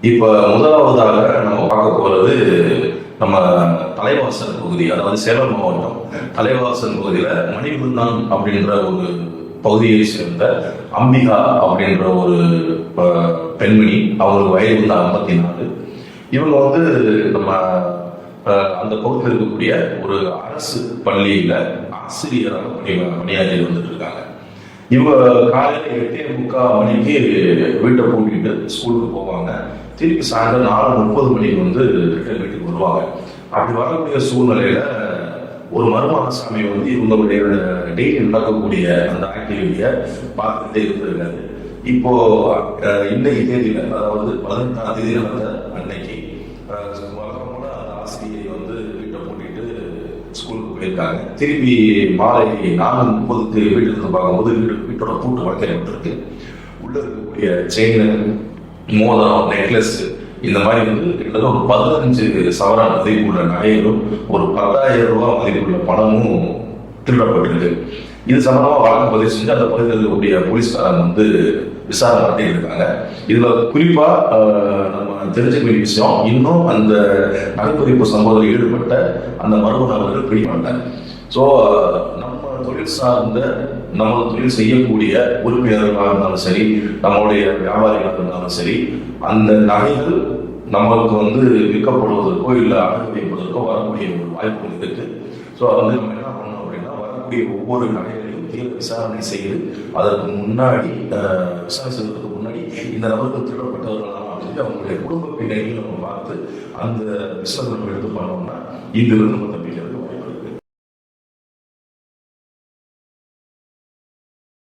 இப்போ முதலாவதாக நம்ம பார்க்க போகிறது நம்ம தலைவாசல் பகுதி அதாவது சேலம் மாவட்டம். தலைவாசல் பகுதியில் மணிகுந்தான் அப்படின்ற ஒரு பகுதியை சேர்ந்த அம்பிகா அப்படின்ற ஒரு பெண்மணி அவங்களுக்கு வயது வந்து ஐம்பத்தி நாலு இவங்க வந்து நம்ம அந்த பகுதியில் இருக்கக்கூடிய ஒரு அரசு பள்ளியில் ஆசிரியராக பணி பணியாற்றி வந்துட்டு இருக்காங்க. இவங்க காலையில் எட்டே முக்கால் மணிக்கு வீட்டை பூட்டிட்டு ஸ்கூலுக்கு போவாங்க. திருப்பி சாயந்தரம் நாலு முப்பது மணிக்கு வந்து ரிட்டர்ன் வீட்டுக்கு வருவாங்க. அப்படி வரக்கூடிய சூழ்நிலையில ஒரு மருமகசாமி வந்து இவங்களுடைய டெய்லி நடக்கக்கூடிய அந்த ஆக்டிவிட்டியை பார்த்துட்டே இருந்திருக்காரு. இப்போ அஹ், இன்னைக்கு தேதியில அதாவது பதினெட்டாம் தேதி நடந்த அன்னைக்கு வழக்கம் அந்த ஆசிரியை வந்து ஸ்கூலுக்கு போயிருக்காங்க. திரும்பி மாலை நாலு முப்பதுக்கு வீட்டுக்கு இருந்து பார்க்கும்போது வீடு வீட்டோட பூட்டு வளர்க்கப்பட்டிருக்கு உள்ள இருக்கக்கூடிய செயின் மோதிரம் நெக்லஸ் இந்த மாதிரி வந்து கிட்டத்தட்ட ஒரு பதினஞ்சு சவரன் மதிப்புள்ள நகைகளும் ஒரு பத்தாயிரம் ரூபாய் மதிப்புள்ள பணமும் திருடப்பட்டிருக்கு இது சம்பந்தமாக வழக்கு பதிவு செஞ்சு அந்த பகுதியில் இருக்கக்கூடிய போலீஸ்காரங்க வந்து விசாரணை நடத்திட்டு இருக்காங்க. இதுல குறிப்பா நம்ம தெரிஞ்சுக்க வேண்டிய விஷயம் இன்னும் அந்த நகைப்பறிப்பு சம்பவத்தில் ஈடுபட்ட அந்த மர்ம நபர்கள் பிடிபட்டாங்க ஸோ நம்ம தொழில் சார்ந்த நம்ம தொழில் செய்யக்கூடிய உறுப்பினர்களாக இருந்தாலும் சரி நம்மளுடைய வியாபாரிகளாக இருந்தாலும் சரி அந்த நகைகள் நம்மளுக்கு வந்து விற்கப்படுவதற்கோ இல்லை அடகு வைப்பதற்கோ வரக்கூடிய ஒரு வாய்ப்பு இருக்கு. ஸோ அதை வந்து நம்ம என்ன பண்ணணும்? வரக்கூடிய ஒவ்வொரு நகைகளையும் தீவிர விசாரணை செய்து அதற்கு முன்னாடி விசாரணை செய்வதற்கு முன்னாடி இந்த நபர்கள் திருடப்பட்டவர்களாக அப்படின்னு அவங்களுடைய குடும்ப பின்னணியில் நம்ம பார்த்து அந்த விசாரணை எடுத்து பண்ணோம்னா இங்கிருந்து நம்ம தப்பிக்கலாம்.